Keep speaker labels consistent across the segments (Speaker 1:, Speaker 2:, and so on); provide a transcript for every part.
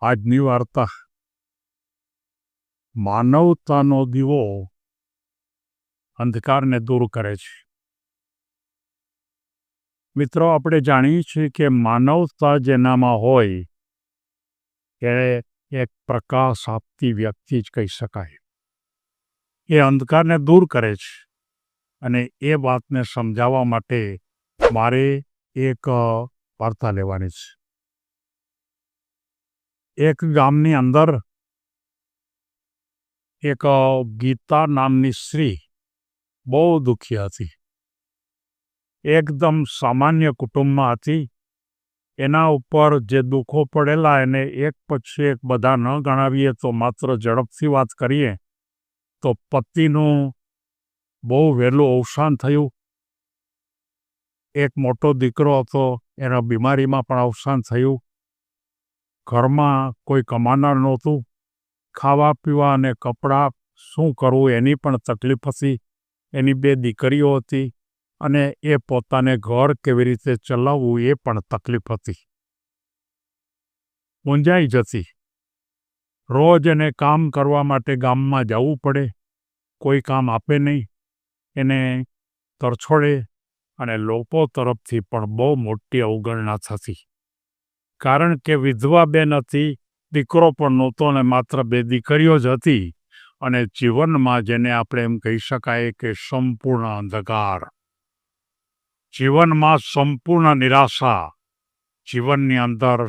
Speaker 1: આજની વાર્તા. માનવતાનો દીવો અંધકારને દૂર કરે છે. મિત્રો, આપણે જાણીએ છીએ કે માનવતા જેનામાં હોય, એ એક પ્રકાશ આપતી વ્યક્તિ જ કહી શકાય. એ અંધકારને દૂર કરે છે અને એ વાતને સમજાવવા માટે મારે એક વાર્તા લેવાની છે. એક ગામની અંદર એક ગીતા નામની સ્ત્રી બહુ દુઃખી હતી એકદમ સામાન્ય કુટુંબમાં હતી એના ઉપર જે દુઃખો પડેલા એને એક પછી એક બધા ન ગણાવીએ તો માત્ર ઝડપથી વાત કરીએ તો પતિનું બહુ વહેલું અવસાન થયું એક મોટો દીકરો હતો એના બીમારીમાં પણ અવસાન થયું ઘરમાં કોઈ કમાનાર નહોતું. ખાવા પીવા અને કપડાં શું કરવું એની પણ તકલીફ હતી. એની બે દીકરીઓ હતી અને એ પોતાને ઘર કેવી રીતે ચલાવવું એ પણ તકલીફ હતી. મૂંઝાઈ જતી. રોજ એને કામ કરવા માટે ગામમાં જવું પડે. કોઈ કામ આપે નહીં. એને તરછોડે અને લોકો તરફથી પણ બહુ મોટી અવગણના થતી. કારણ કે વિધવા બેન હતી દીકરો પણ નહોતો ને માત્ર બે દીકરીઓ જ હતી. અને જીવનમાં જેને આપણે એમ કહી શકાય કે સંપૂર્ણ અંધકાર. જીવનમાં સંપૂર્ણ નિરાશા. જીવનની અંદર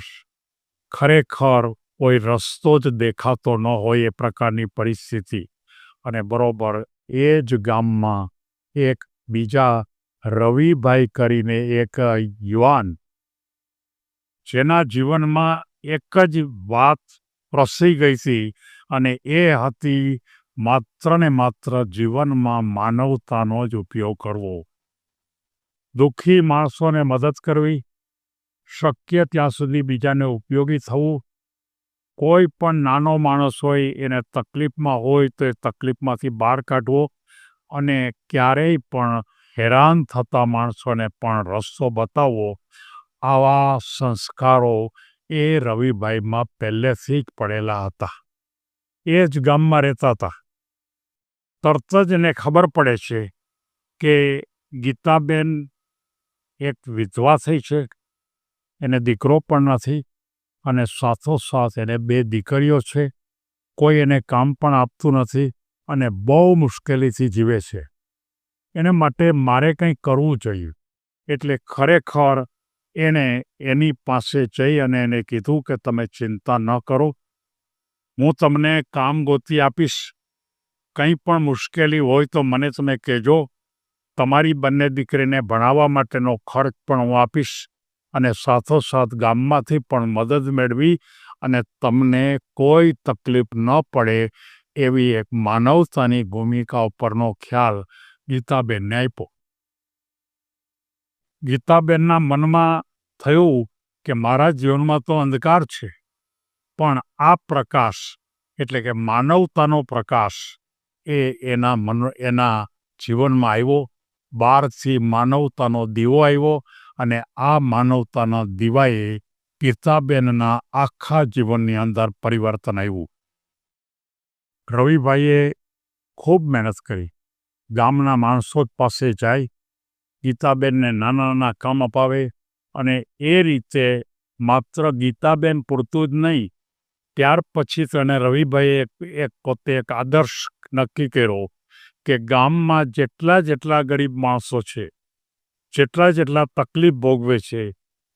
Speaker 1: ખરેખર કોઈ રસ્તો જ દેખાતો ન હોય એ પ્રકારની પરિસ્થિતિ. અને બરોબર એ જ ગામમાં એક બીજા રવિભાઈ કરીને એક યુવાન જેના જીવનમાં એક જ વાત પ્રસરી ગઈ હતી અને એ હતી માત્ર ને માત્ર જીવનમાં માનવતાનો જ ઉપયોગ કરવો. દુઃખી માણસોને મદદ કરવી, શક્ય ત્યાં સુધી બીજાને ઉપયોગી થવું. કોઈ પણ નાનો માણસ હોય, એને તકલીફમાં હોય તો એ તકલીફમાંથી બહાર કાઢવો અને ક્યારેય પણ હેરાન થતા માણસોને પણ રસ્તો બતાવવો આવા સંસ્કારો એ રવિભાઈમાં પહેલેથી જ પડેલા હતા. એ જ ગામમાં રહેતા હતા. તરત જ એને ખબર પડે છે કે ગીતાબેન એક વિધવા થઈ છે. એને દીકરો પણ નથી અને સાથોસાથ એને બે દીકરીઓ છે. કોઈ એને કામ પણ આપતું નથી અને બહુ મુશ્કેલીથી જીવે છે. એને માટે મારે કંઈ કરવું જોઈએ. એટલે ખરેખર એણે એની પાસે જઈ અને એને કીધું કે, તમે ચિંતા ન કરો. હું તમને કામ ગોતી આપીશ. કંઈ પણ મુશ્કેલી હોય તો મને તમે કહેજો. તમારી બંને દીકરીને ભણાવવા માટેનો ખર્ચ પણ હું આપીશ અને સાથોસાથ ગામમાંથી પણ મદદ મેળવી અને તમને કોઈ તકલીફ ન પડે એવી એક માનવતાની ભૂમિકા ઉપરનો ખ્યાલ ગીતાબેનને આપ્યો. ગીતાબેનના મનમાં થયું કે મારા જીવનમાં તો અંધકાર છે, પણ આ પ્રકાશ, એટલે કે માનવતાનો પ્રકાશ, એ એના મન, એના જીવનમાં આવ્યો. બારથી માનવતાનો દીવો આવ્યો અને આ માનવતાના દીવાએ ગીતાબેનના આખા જીવનની અંદર પરિવર્તન આવ્યું. રવિભાઈએ ખૂબ મહેનત કરી. ગામના માણસો પાસે જાય ગીતાબેનને નાના નાના કામ અપાવે અને એ રીતે માત્ર ગીતાબેન પૂરતું જ નહીં, ત્યાર પછી તેણે રવિભાઈએ એક પોતે એક આદર્શ નક્કી કર્યો કે ગામમાં જેટલા જેટલા ગરીબ માણસો છે, જેટલા જેટલા તકલીફ ભોગવે છે,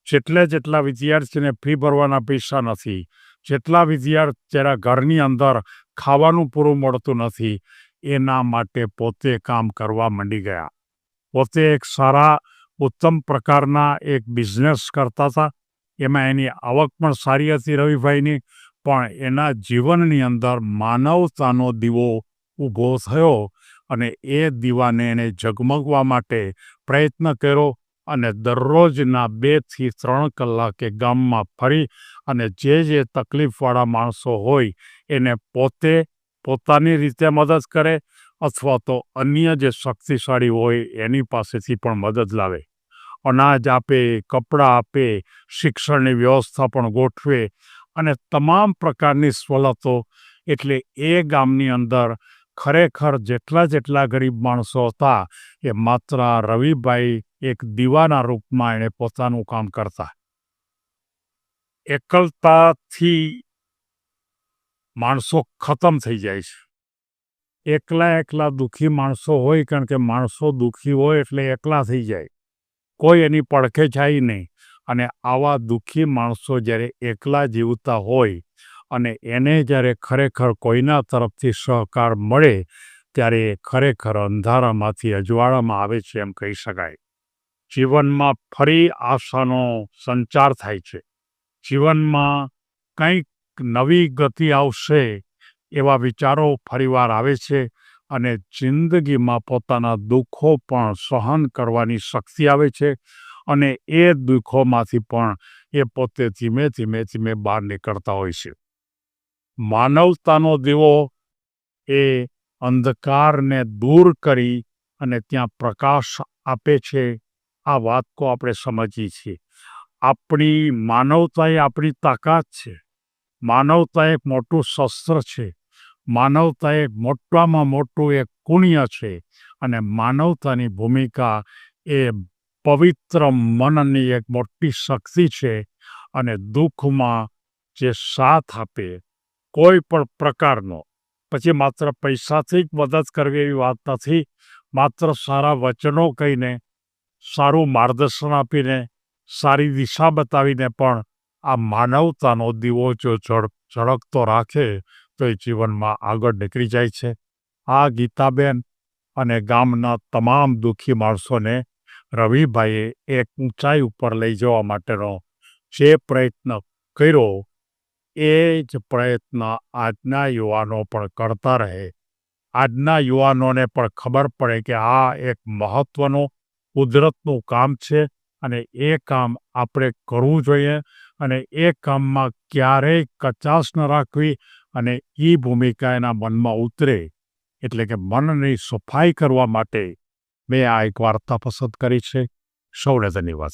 Speaker 1: જેટલા જેટલા વિદ્યાર્થીને ફી ભરવાના પૈસા નથી, જેટલા વિદ્યાર્થીના ઘરની અંદર ખાવાનું પૂરું મળતું નથી, એના માટે પોતે કામ કરવા માંડી ગયા. પોતે એક સારા, ઉત્તમ પ્રકારના એક બિઝનેસ કરતા હતા. એમાં એની આવક પણ સારી હતી રવિભાઈની, પણ એના જીવનની અંદર માનવતાનો દીવો ઊભો થયો અને એ દીવાને એને ઝગમગવા માટે પ્રયત્ન કર્યો અને દરરોજના બેથી ત્રણ કલાકે ગામમાં ફરી અને જે જે તકલીફવાળા માણસો હોય એને પોતે પોતાની રીતે મદદ કરે અથવા તો અન્ય જે શક્તિશાળી હોય એની પાસેથી પણ મદદ લાવે. અનાજ આપે, કપડાં આપે, શિક્ષણની વ્યવસ્થા પણ ગોઠવે અને તમામ પ્રકારની સવલતો એટલે એ ગામની અંદર ખરેખર જેટલા જેટલા ગરીબ માણસો હતા એ માત્ર રવિભાઈ એક દીવાના રૂપમાં એણે પોતાનું કામ કરતા. એકલતાથી માણસો ખતમ થઈ જાય છે. એકલા એકલા દુઃખી માણસો હોય, કારણ કે માણસો દુઃખી હોય એટલે એકલા થઈ જાય. કોઈ એની પડખે છાય નહીં. અને આવા દુઃખી માણસો જ્યારે એકલા જીવતા હોય અને એને જ્યારે ખરેખર કોઈના તરફથી સહકાર મળે, ત્યારે એ ખરેખર અંધારામાંથી અજવાળામાં આવે છે એમ કહી શકાય. જીવનમાં ફરી આશાનો સંચાર થાય છે. જીવનમાં કંઈક નવી ગતિ આવશે એવા વિચારો ફરીવાર આવે છે અને જિંદગીમાં પોતાના દુઃખો પણ સહન કરવાની શક્તિ આવે છે અને એ દુઃખોમાંથી પણ એ પોતે ધીમે ધીમે ધીમે બહાર નીકળતા હોય છે. માનવતાનો દીવો એ અંધકારને દૂર કરી અને ત્યાં પ્રકાશ આપે છે. આ વાત કો આપણે સમજીએ છીએ. આપણી માનવતા એ આપણી તાકાત છે. માનવતા એક મોટું શસ્ત્ર છે. માનવતા એ મોટામાં મોટું એક પુણ્ય છે અને માનવતાની ભૂમિકા એ પવિત્ર મનની એક મોટી શક્તિ છે અને દુઃખમાં જે સાથ આપે કોઈ પણ પ્રકારનો. પછી માત્ર પૈસાથી જ મદદ કરવી એવી વાત નથી, માત્ર સારા વચનો કહીને, સારું માર્ગદર્શન આપીને, સારી દિશા બતાવીને પણ આ માનવતાનો દીવો જો ઝળ ઝળકતો રાખે તો જીવનમાં આગળ નીકળી જાય છે. આ ગીતાબેન અને ગામના તમામ દુઃખી માણસોને રવિભાઈએ એક ઊંચાઈ ઉપર લઈ જવા માટેનો જે પ્રયત્ન કર્યો, એ જ પ્રયત્ન આજના યુવાનો પણ કરતા રહે. આજના યુવાનોને પણ ખબર પડે કે આ એક મહત્ત્વનું કુદરતનું કામ છે અને એ કામ આપણે કરવું જોઈએ અને એ કામમાં ક્યારેય કચાશ ન રાખવી અને એ ભૂમિકા એના મનમાં ઉતરે, એટલે કે મનની સફાઈ કરવા માટે મેં આ એક વાર્તા પસંદ કરી છે. સૌને ધન્યવાદ.